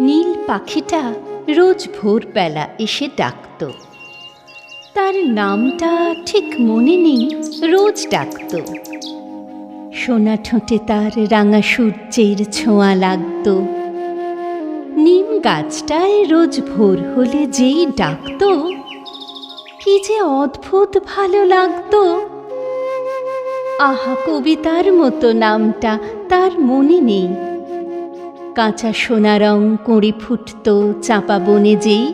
নীল পাখিটা রোজ ভোরবেলা এসে ডাকত। তার নামটা ঠিক মনে নেই, রোজ ডাকত। সোনা ঠোঁটে তার রাঙা সূর্যের ছোঁয়া লাগত। নিম গাছটায় রোজ ভোর হলে যেই ডাকত, কি যে অদ্ভুত ভালো লাগতো। আহা, কবিতার মতো নামটা তার মনে নেই। কাঁচা সোনা রং কুঁড়ি ফুটত, চাপা বনে যেই।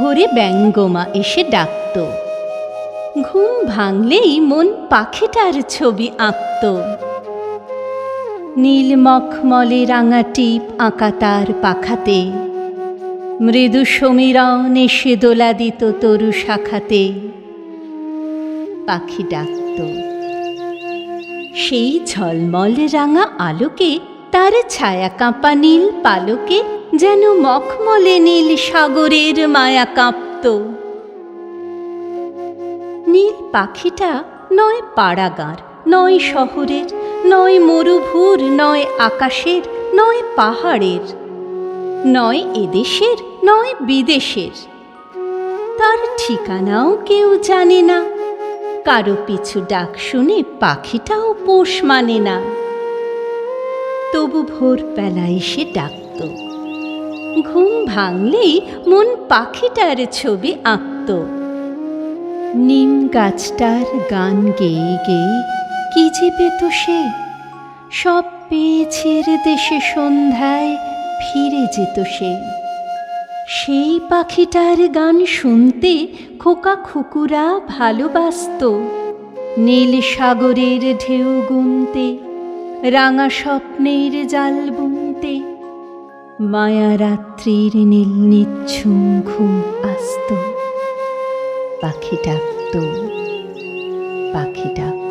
ভোরে ব্যঙ্গমা এসে ডাকত। ঘুম ভাঙলেই মন পাখিটার ছবি আঁকত। নীল মখমলে রাঙা টিপ আঁকা তার পাখাতে। মৃদু সমীরণ এসে দোলা দিত তরু শাখাতে। পাখি ডাকত। সেই ঝলমল রাঙা আলোকে তার ছায়া কাঁপা নীল পালকে যেন মখমলে নীল সাগরের মায়া কাঁপত। নীল পাখিটা নয় পাড়াগাঁর, নয় শহরের, নয় মরুভূর, নয় আকাশের, নয় পাহাড়ের, নয় এদেশের, নয় বিদেশের। তার ঠিকানাও কেউ জানে না, কারও পিছু ডাক শুনে পাখিটাও পোষ মানে না। তবু ভোরবেলা এসে ডাকত। ঘুম ভাঙলেই মন পাখিটার ছবি আঁকত। নিম গাছটার গান গেয়ে গেয়ে কি যে পেত সে? সব পেয়ে ছেড়ে দেশে সন্ধ্যায় ফিরে যেত সে। সেই পাখিটার গান শুনতে খোকা খুকুরা ভালোবাসত। নীল সাগরের ঢেউ গুনতে রাঙা স্বপ্নের জাল বুনতে মায়া রাত্রির নীল নিচ্ছুম ঘুম আসত। পাখি ডাকত পাখি ডাকত।